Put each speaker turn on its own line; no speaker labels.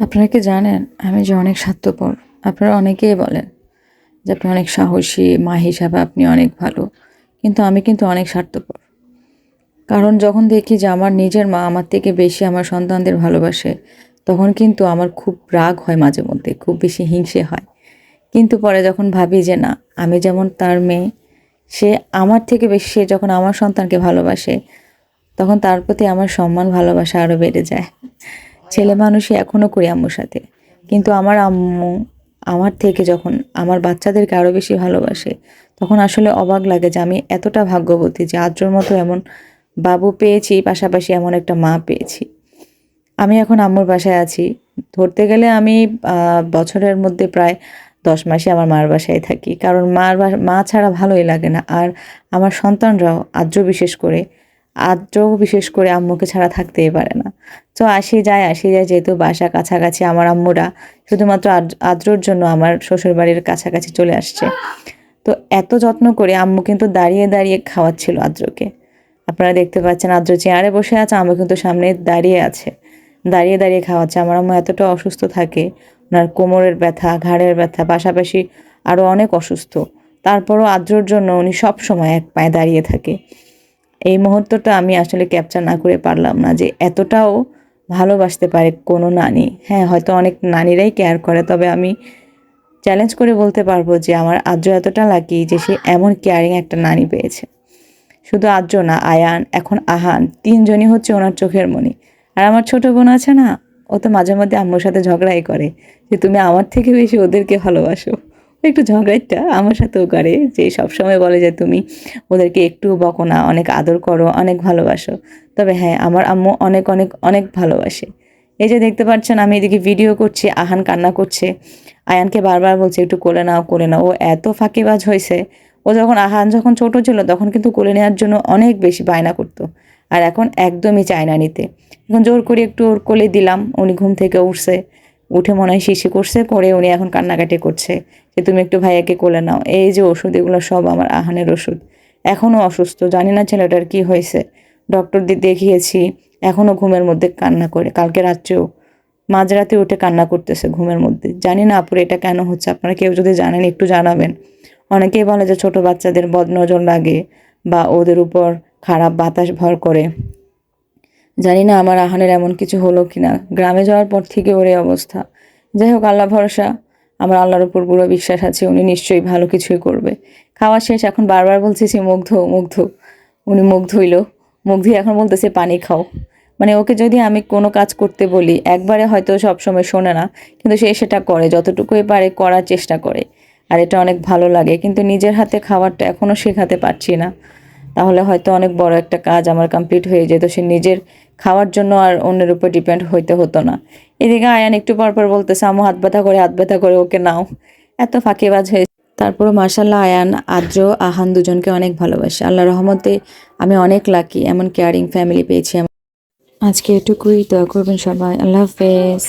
আপনারা কি জানেন আমি যে অনেক স্বার্থপর? আপনারা অনেকেই বলেন যে আপনি অনেক সাহসী মা হিসাবে আপনি অনেক ভালো। কিন্তু আমি কিন্তু অনেক স্বার্থপর। কারণ যখন দেখি যে আমার নিজের মা আমার থেকে বেশি আমার সন্তানদের ভালোবাসে, তখন কিন্তু আমার খুব রাগ হয় মাঝে মধ্যে, খুব বেশি হিংসে হয়। কিন্তু পরে যখন ভাবি যে না, আমি যেমন তার মেয়ে, সে আমার থেকে বেশি, সে যখন আমার সন্তানকে ভালোবাসে, তখন তার প্রতি আমার সম্মান, ভালোবাসা আরও বেড়ে যায়। ছেলে মানুষই এখনও করি আম্মুর সাথে। কিন্তু আমার আম্মু আমার থেকে যখন আমার বাচ্চাদেরকে আরও বেশি ভালোবাসে, তখন আসলে অবাক লাগে যে আমি এতটা ভাগ্যবতী যে আদ্রর মতো এমন বাবু পেয়েছি, পাশাপাশি এমন একটা মা পেয়েছি। আমি এখন আম্মুর বাসায় আছি। ধরতে গেলে আমি বছরের মধ্যে প্রায় দশ মাসে আমার মার বাসায় থাকি। কারণ মার মা ছাড়া ভালোই লাগে না। আর আমার সন্তানরাও আদ্র বিশেষ করে আদ্র বিশেষ করে আম্মুকে ছাড়া থাকতেই পারে না। তো আসি যায় আসি যায় যেহেতু বাসা কাছাকাছি আমার আম্মুরা, শুধুমাত্র আদ- আদ্রর জন্য আমার শ্বশুরবাড়ির কাছাকাছি চলে আসছে। তো এত যত্ন করে আম্মু কিন্তু দাঁড়িয়ে দাঁড়িয়ে খাওয়াচ্ছিল আদ্রকে। আপনারা দেখতে পাচ্ছেন আদ্র চেয়ারে বসে আছে, আম্মু কিন্তু সামনে দাঁড়িয়ে আছে। দাঁড়িয়ে দাঁড়িয়ে খাওয়াচ্ছে। আমার আম্মু এতটা অসুস্থ থাকে, ওনার কোমরের ব্যথা, ঘাড়ের ব্যথা, পাশাপাশি আরও অনেক অসুস্থ। তারপরও আদ্রর জন্য উনি সব সময় এক পায়ে দাঁড়িয়ে থাকে। এই মুহূর্তটা আমি আসলে ক্যাপচার না করে পারলাম না যে এতটাও ভালোবাসতে পারে কোনো নানি। হ্যাঁ হয়তো অনেক নানিরাই কেয়ার করে, তবে আমি চ্যালেঞ্জ করে বলতে পারব যে আমার আদ্র এতটা লাকি যে সে এমন কেয়ারিং একটা নানি পেয়েছে। শুধু আদ্র না, আয়ান, এখন আহান, তিনজনই হচ্ছে ওনার চোখের মণি আর আমার ছোট বোন আছে না, ও তো মাঝে মধ্যে আম্মুর সাথে ঝগড়াই করে যে তুমি আমার থেকে বেশি ওদেরকে ভালোবাসো। একটু ঝগড়াইটা আমার সাথেও করে যে সবসময় বলে যে তুমি ওদেরকে একটু বকো না, অনেক আদর করো, অনেক ভালোবাসো। তবে হ্যাঁ আমার আম্মু অনেক অনেক অনেক ভালোবাসে। এই যে দেখতে পাচ্ছেন, আমি এদিকে ভিডিও করছি, আহান কান্না করছে। আয়ানকে বারবার বলছে, একটু কোলে নাও কোলে নাও। ও এত ফাঁকিবাজ হয়েছে। ও যখন, আহান যখন ছোট ছিল, তখন কিন্তু কোলে নেওয়ার জন্য অনেক বেশি বায়না করতো। আর এখন একদমই চায় না নিতে। এখন জোর করে একটু ওর কোলে দিলাম, উনি ঘুম থেকে উঠছে। উঠে মনে হয় শিশি করছে করে উনি এখন কান্নাকাটি করছে যে, তুমি একটু ভাইয়াকে কোলে নাও। এই যে ওষুধ, এগুলো সব আমার আহানের ওষুধ। এখনও অসুস্থ, জানি না ছেলেটার কি হয়েছে। ডক্টর দিয়ে দেখিয়েছি, এখনও ঘুমের মধ্যে কান্না করে। কালকে রাত্রেও মাঝরাতে উঠে কান্না করতেছে ঘুমের মধ্যে। জানি না আপুরে এটা কেন হচ্ছে, আপনারা কেউ যদি জানেন একটু জানাবেন। অনেকেই বলে যে, ছোট বাচ্চাদের বদনজর লাগে বা ওদের উপর খারাপ বাতাস ভর করে। জানি না আমার আহানের এমন কিছু হলো কিনা। গ্রামে যাওয়ার পর থেকে ওর অবস্থা। যাই হোক, আল্লাহ ভরসা, আমার আল্লাহর উপর পুরো বিশ্বাস আছে, উনি নিশ্চয়ই ভালো কিছুই করবে। খাওয়া শেষ, এখন বারবার বলতেছি, মুগ্ধ মুগ্ধ। উনি মুগ্ধ হইল। মুগ্ধই এখন বলতেছে, পানি খাও। মানে ওকে যদি আমি কোনো কাজ করতে বলি, একবারে হয়তো সব সময় শোনে না, কিন্তু সে সেটা করে, যতটুকুই পারে করার চেষ্টা করে। আর এটা অনেক ভালো লাগে, কিন্তু নিজের হাতে খাবারটা এখনও শেখাতে পারছি না। তাহলে হয়তো অনেক বড় একটা কাজ আমার কমপ্লিট হয়ে যেত। সে নিজের খাওয়ার জন্য আর অন্যের উপর ডিপেন্ড হইতে হতো না। এদিকে আয়ান একটু পর পর বলতেছে আমু হাত ব্যথা করে, হাত ব্যথা করে, ওকে নাও। এত ফাঁকিবাজ হয়ে তারপরও মার্শাল্লাহ আয়ান, আদ্র, আহান দুজনকে অনেক ভালোবাসে। আল্লাহ রহমতে আমি অনেক লাকি এমন কেয়ারিং ফ্যামিলি পেয়েছি আজকে এটুকুই, দোয়া করবেন সবাই। আল্লাহ হাফেজ।